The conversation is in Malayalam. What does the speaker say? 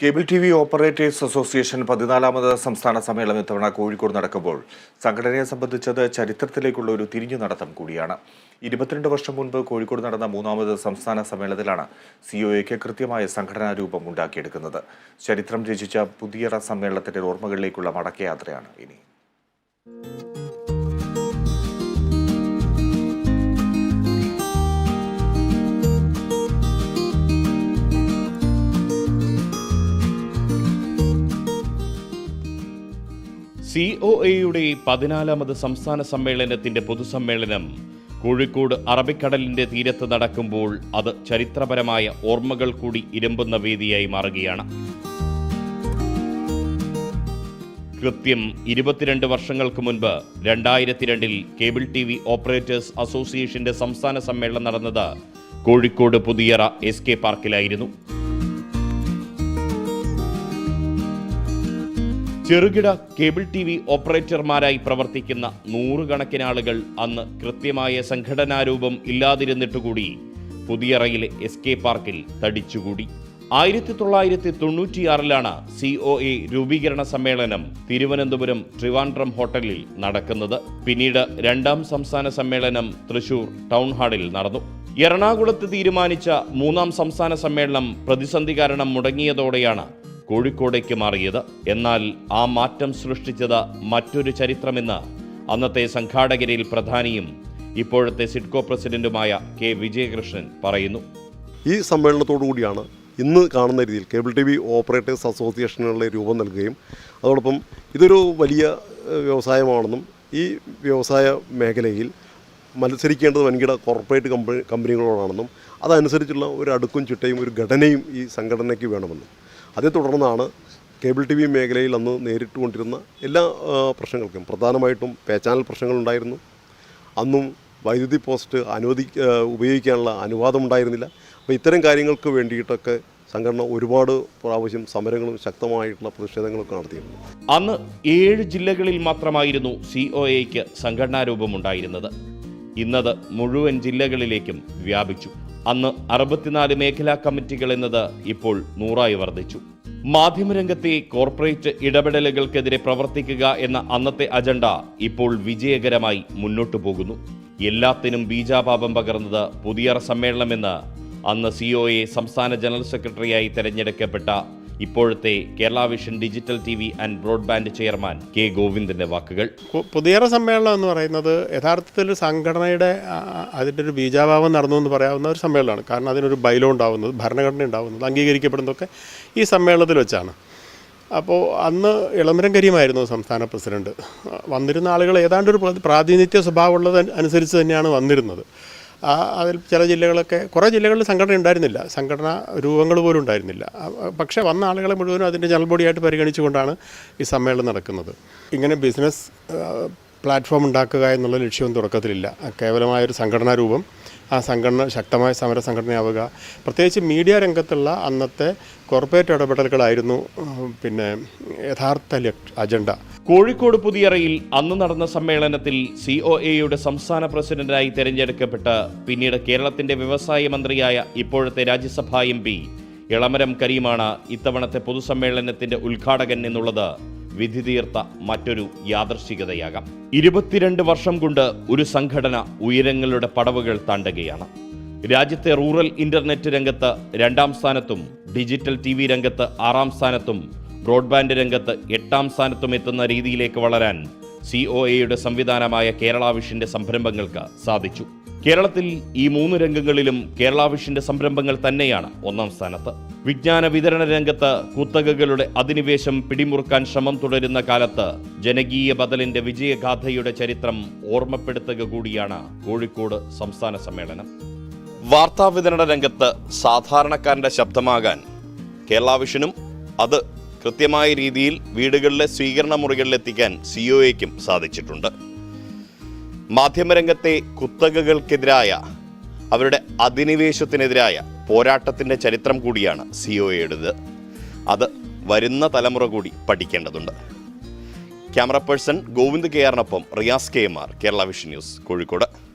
Cable T V operators association പതിനാലാമത് സംസ്ഥാന സമ്മേളനം ഇത്തവണ കോഴിക്കോട് നടക്കുമ്പോൾ സംഘടനയെ സംബന്ധിച്ചത് ചരിത്രത്തിലേക്കുള്ള ഒരു തിരിഞ്ഞു നടത്തം കൂടിയാണ്. ഇരുപത്തിരണ്ട് വർഷം മുൻപ് കോഴിക്കോട് നടന്ന മൂന്നാമത് സംസ്ഥാന സമ്മേളനത്തിലാണ് സി ഒ എക്ക് കൃത്യമായ സംഘടനാ രൂപം ഉണ്ടാക്കിയെടുക്കുന്നത്. ചരിത്രം രചിച്ച പുതിയറ സമ്മേളനത്തിന്റെ ഓർമ്മകളിലേക്കുള്ള മടക്കയാത്രയാണ് ഇനി. സി ഒ എയുടെ പതിനാലാമത് സംസ്ഥാന സമ്മേളനത്തിന്റെ പൊതുസമ്മേളനം കോഴിക്കോട് അറബിക്കടലിന്റെ തീരത്ത് നടക്കുമ്പോൾ അത് ചരിത്രപരമായ ഓർമ്മകൾ കൂടി ഇരമ്പുന്ന വേദിയായി മാറുകയാണ്. കൃത്യം ഇരുപത്തിരണ്ട് വർഷങ്ങൾക്ക് മുൻപ് രണ്ടായിരത്തി രണ്ടിൽ കേബിൾ ടി വി ഓപ്പറേറ്റേഴ്സ് അസോസിയേഷന്റെ സംസ്ഥാന സമ്മേളനം നടന്നത് കോഴിക്കോട് പുതിയറ എസ് കെ പാർക്കിലായിരുന്നു. ചെറുകിട കേബിൾ ടി വി ഓപ്പറേറ്റർമാരായി പ്രവർത്തിക്കുന്ന നൂറുകണക്കിന് ആളുകൾ അന്ന് കൃത്യമായ സംഘടനാരൂപം ഇല്ലാതിരുന്നിട്ടുകൂടി. പുതിയറയിലെ എസ് കെ പാർക്കിൽ തടിച്ചുകൂടി. ആയിരത്തി തൊള്ളായിരത്തി തൊണ്ണൂറ്റിയാറിലാണ് സി ഒ എ രൂപീകരണ സമ്മേളനം തിരുവനന്തപുരം ട്രിവാൻഡ്രം ഹോട്ടലിൽ നടക്കുന്നത്. പിന്നീട് രണ്ടാം സംസ്ഥാന സമ്മേളനം തൃശൂർ ടൗൺ ഹാളിൽ നടന്നു. എറണാകുളത്ത് തീരുമാനിച്ച മൂന്നാം സംസ്ഥാന സമ്മേളനം പ്രതിസന്ധി കാരണം മുടങ്ങിയതോടെയാണ് കോഴിക്കോടേക്ക് മാറിയത്. എന്നാൽ ആ മാറ്റം സൃഷ്ടിച്ചത് മറ്റൊരു ചരിത്രമെന്ന് അന്നത്തെ സംഘാടകരിൽ പ്രധാനിയും ഇപ്പോഴത്തെ സിഡ്കോ പ്രസിഡന്റുമായ കെ വിജയകൃഷ്ണൻ പറയുന്നു. ഈ സമ്മേളനത്തോടു കൂടിയാണ് ഇന്ന് കാണുന്ന രീതിയിൽ കേബിൾ ടി വി ഓപ്പറേറ്റേഴ്സ് അസോസിയേഷനുകളുടെ രൂപം നൽകുകയും അതോടൊപ്പം ഇതൊരു വലിയ വ്യവസായമാണെന്നും ഈ വ്യവസായ മേഖലയിൽ മത്സരിക്കേണ്ടത് വൻകിട കോർപ്പറേറ്റ് കമ്പനി കമ്പനികളോടാണെന്നും അതനുസരിച്ചുള്ള ഒരു അടുക്കും ചിട്ടയും ഒരു ഘടനയും ഈ സംഘടനയ്ക്ക് വേണമെന്നും. അതേ തുടർന്നാണ് കേബിൾ ടി വി മേഖലയിൽ അന്ന് നേരിട്ടുകൊണ്ടിരുന്ന എല്ലാ പ്രശ്നങ്ങൾക്കും പ്രധാനമായിട്ടും പേ ചാനൽ പ്രശ്നങ്ങളുണ്ടായിരുന്നു. അന്നും വൈദ്യുതി പോസ്റ്റ് അനുവദി ഉപയോഗിക്കാനുള്ള അനുവാദം ഉണ്ടായിരുന്നില്ല അപ്പോൾ ഇത്തരം കാര്യങ്ങൾക്ക് വേണ്ടിയിട്ടൊക്കെ സംഘടന ഒരുപാട് പ്രാവശ്യം സമരങ്ങളും ശക്തമായിട്ടുള്ള പ്രതിഷേധങ്ങളൊക്കെ നടത്തിയിരുന്നു. അന്ന് ഏഴ് ജില്ലകളിൽ മാത്രമായിരുന്നു സി ഒ എക്ക് സംഘടനാരൂപമുണ്ടായിരുന്നത്. ഇന്നത് മുഴുവൻ ജില്ലകളിലേക്കും വ്യാപിച്ചു. അന്ന് അറുപത്തിനാല് മേഖലാ കമ്മിറ്റികൾ എന്നത് ഇപ്പോൾ നൂറായി വർദ്ധിച്ചു. മാധ്യമരംഗത്തെ കോർപ്പറേറ്റ് ഇടപെടലുകൾക്കെതിരെ പ്രവർത്തിക്കുക എന്ന അന്നത്തെ അജണ്ട ഇപ്പോൾ വിജയകരമായി മുന്നോട്ടു പോകുന്നു. എല്ലാത്തിനും ബീജാപാപം പകർന്നത് പുതിയ സമ്മേളനമെന്ന് അന്ന് സിഒഎ സംസ്ഥാന ജനറൽ സെക്രട്ടറിയായി തെരഞ്ഞെടുക്കപ്പെട്ട ഇപ്പോഴത്തെ Kerala vision digital T V and broadband chairman K ഗോവിന്ദന്റെ വാക്കുകൾ. പുതിയറ സമ്മേളനം എന്ന് പറയുന്നത് യഥാർത്ഥത്തിൽ സംഘടനയുടെ അതിന്റെ ഒരു ബീജാഭാവം നടന്നു എന്ന് പറയാവുന്ന ഒരു സമ്മേളനമാണ്. കാരണം അതിനൊരു ബൈലോ ഉണ്ടാവുന്നത് ഭരണഘടന ഉണ്ടാവുന്നത് അംഗീകരിക്കപ്പെടുന്നതൊക്കെ ഈ സമ്മേളനത്തിൽ വെച്ചാണ്. അപ്പോൾ അന്ന് ഇളമരം കരിയുമായിരുന്നു സംസ്ഥാന പ്രസിഡന്റ്. വന്നിരുന്ന ആളുകൾ ഏതാണ്ട് ഒരു പ്രാതിനിധ്യ സ്വഭാവമുള്ളത് അനുസരിച്ച് തന്നെയാണ് വന്നിരുന്നത്. അതിൽ ചില ജില്ലകളൊക്കെ കുറേ ജില്ലകളിൽ സംഘടന ഉണ്ടായിരുന്നില്ല. സംഘടന രൂപങ്ങൾ പോലും ഉണ്ടായിരുന്നില്ല. പക്ഷേ വന്ന ആളുകളെ മുഴുവനും അതിന്റെ ജനറൽ ബോഡിയായിട്ട് പരിഗണിച്ചുകൊണ്ടാണ് ഈ സമ്മേളനം നടക്കുന്നത്. ഇങ്ങനെ ബിസിനസ് പ്ലാറ്റ്ഫോം ഉണ്ടാക്കുക എന്നുള്ള ലക്ഷ്യം തുടക്കത്തിലില്ല. കേവലമായൊരു സംഘടനാ രൂപം. ആ സംഘടന ശക്തമായ സമര സംഘടനയാവുക. പ്രത്യേകിച്ച് മീഡിയ രംഗത്തുള്ള അന്നത്തെ കോർപ്പറേറ്റ് ഇടപെടലുകളായിരുന്നു പിന്നെ യഥാർത്ഥ അജണ്ട. കോഴിക്കോട് പുതിയറയിൽ അന്ന് നടന്ന സമ്മേളനത്തിൽ സി ഒ എയുടെ സംസ്ഥാന പ്രസിഡന്റായി തെരഞ്ഞെടുക്കപ്പെട്ട പിന്നീട് കേരളത്തിന്റെ വ്യവസായ മന്ത്രിയായ ഇപ്പോഴത്തെ രാജ്യസഭാ എം പി ഇളമരം കരീമാണ് ഇത്തവണത്തെ പൊതുസമ്മേളനത്തിന്റെ ഉദ്ഘാടകൻ എന്നുള്ളത്. വിധി തീർത്ത മറ്റൊരു യാദർശികതയാകാം. ഇരുപത്തിരണ്ട് വർഷം കൊണ്ട് ഒരു സംഘടന ഉയരങ്ങളുടെ പടവുകൾ താണ്ടുകയാണ്. രാജ്യത്തെ റൂറൽ ഇന്റർനെറ്റ് രംഗത്ത് രണ്ടാം സ്ഥാനത്തും ഡിജിറ്റൽ ടി വി രംഗത്ത് ആറാം സ്ഥാനത്തും ബ്രോഡ്ബാൻഡ് രംഗത്ത് എട്ടാം സ്ഥാനത്തും എത്തുന്ന രീതിയിലേക്ക് വളരാൻ സി ഒ എയുടെ സംവിധാനമായ കേരള വിഷന്റെ സംരംഭങ്ങൾക്ക് സാധിച്ചു. കേരളത്തിൽ ഈ മൂന്ന് രംഗങ്ങളിലും കേരള വിഷന്റെ സംരംഭങ്ങൾ തന്നെയാണ് ഒന്നാം സ്ഥാനത്ത്. വിജ്ഞാന വിതരണ രംഗത്ത് കുത്തകകളുടെ അധിനിവേശം പിടിമുറുക്കാൻ ശ്രമം തുടരുന്ന കാലത്ത് ജനകീയ ബദലിന്റെ വിജയഗാഥയുടെ ചരിത്രം ഓർമ്മപ്പെടുത്തുക കൂടിയാണ് കോഴിക്കോട് സംസ്ഥാന സമ്മേളനം. വാർത്താ വിതരണ രംഗത്ത് സാധാരണക്കാരന്റെ ശബ്ദമാകാൻ കേരള വിഷനും അത് കൃത്യമായ രീതിയിൽ വീടുകളിലെ സ്വീകരണ മുറികളിലെത്തിക്കാൻ സിഒഎക്കും സാധിച്ചിട്ടുണ്ട്. മാധ്യമരംഗത്തെ കുത്തകകൾക്കെതിരായ അവരുടെ അധിനിവേശത്തിനെതിരായ പോരാട്ടത്തിന്റെ ചരിത്രം കൂടിയാണ് സി ഒ എയുടേത് അത് വരുന്ന തലമുറ കൂടി പഠിക്കേണ്ടതുണ്ട്. Camera person Govind K ആറിനൊപ്പം Riyas K M R Kerala vision news Kozhikode.